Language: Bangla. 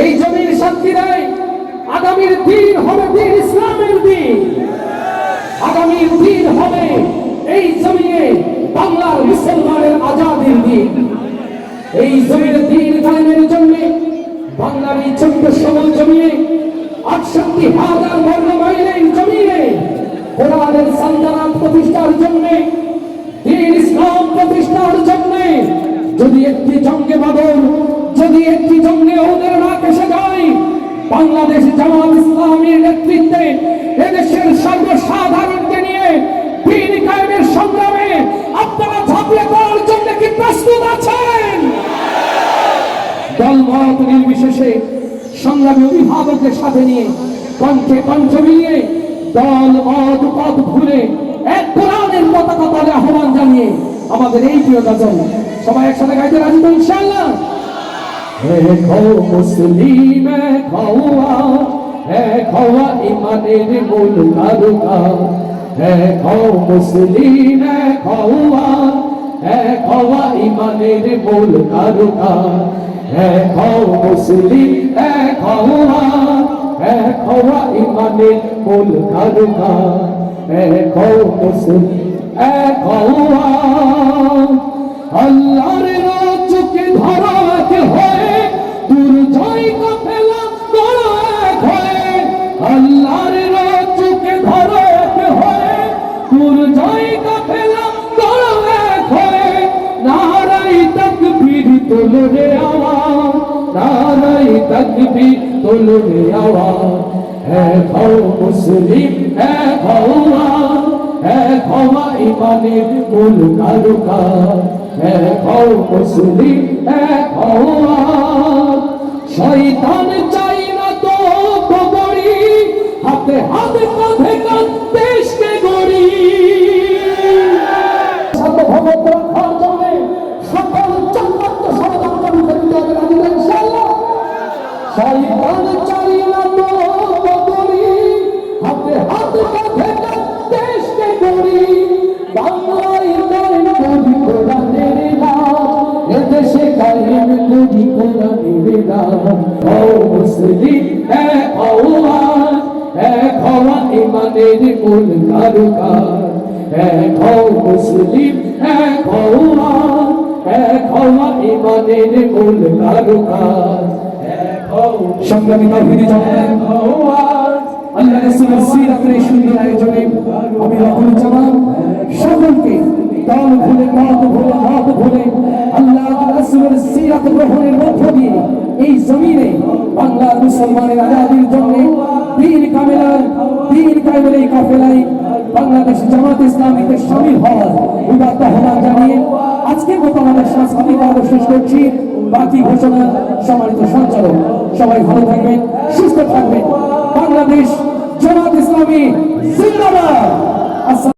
এই জমির নেই। আগামীর দিন হবে দিন ইসলামের দিন। আগামীর দিন হবে এই জমিনে বাংলার মুসলমানের আজাদির দিন। এই জমির দিন কায়েমের জন্য বাংলার এই ছোট্ট সবল জমিনে আটষট্টি হাজার বর্গ মাইলের জমিনে কোরআনের সালতানাত প্রতিষ্ঠার জন্য, দিন ইসলাম প্রতিষ্ঠার জন্য যদি একটি জঙ্গে বাদল যদি একটি জঙ্গে ওদের না কেসে যায়, বাংলাদেশ জামাত ইসলামীর নেতৃত্বে এদেশের সর্বসাধারণকে নিয়ে দিন কায়েমের সংগ্রামে আপনারা ঝাঁপিয়ে পড়ার জন্য কি প্রস্তুত আছেন? দলমত নির্বিশেষে সংগ্রামী অভিভাবকের সাথে নিয়ে কণ্ঠে কণ্ঠ মিলিয়ে দল মত পথ ভুলে এক কোরআনের পতাকা তলে আহ্বান জানিয়ে আমাদের এই প্রিয় গাজন সবাই একসাথে গাইতে রাজি তো ইনশাআল্লাহ? দেখো মুসলিম খাওয়া খাওয়া ইমানের মূল কারুকা দেখো মুসলিম খাওয়া খাওয়া ইমানের মূল কারুকা দেখো মুসলিম খাওয়া খাওয়া ইমানের মূল কারুকা দেখো মুসলিম খাওয়া রে আওয়াজ নারাই তকবীর তোলো রে আওয়াজ। হ্যাঁ খাও মুসলিম হ্যাঁ খাওয়া হ্যাঁ খাওয়া ইমানের মূল কারুকা হ্যাঁ খাও মুসলিম হ্যাঁ শয়তান চাই না তো গড়ি হাতে হাতে কাঁধে দেশকে গড়ি। বাংলায় নয় কবি কোরআনের নাম। এদেশে কায়েম কবি কোরআনের নাম। ও মুসলিম, এক আওয়াজ এক হওয়া ইমানের মূল কারুকার এক হও মুসলিম, এক হওয়া এক হওয়া ইমানের মূল কারুকার সংগ্রামী তৌহিদি জমাত আল্লাহ রাসূলের সিরাতের সুন্দর আয়োজনে আমি রকুল জামান সকলকে দল ভুলে মত ভুলে মত ভুলে আল্লাহ রাসূলের সিরাত গ্রহণের মধ্য দিয়ে এই জমিনে বাংলার মুসলমানের আজাদির জন্য দিন কামেলার দিন কামেলার এই কাফেলায় বাংলাদেশ জামাত ইসলামীতে শামিল হওয়ার উদাত্ত আহ্বান জানিয়ে আজকের মতো আমাদের সাংস্কৃতিক পর্ব শেষ করছি। বাকি ঘোষণা সম্মানিত সঞ্চালক সবাই ভালো থাকবেন সুস্থ থাকবেন। বাংলাদেশ জামাত ইসলামী জিন্দাবাদ।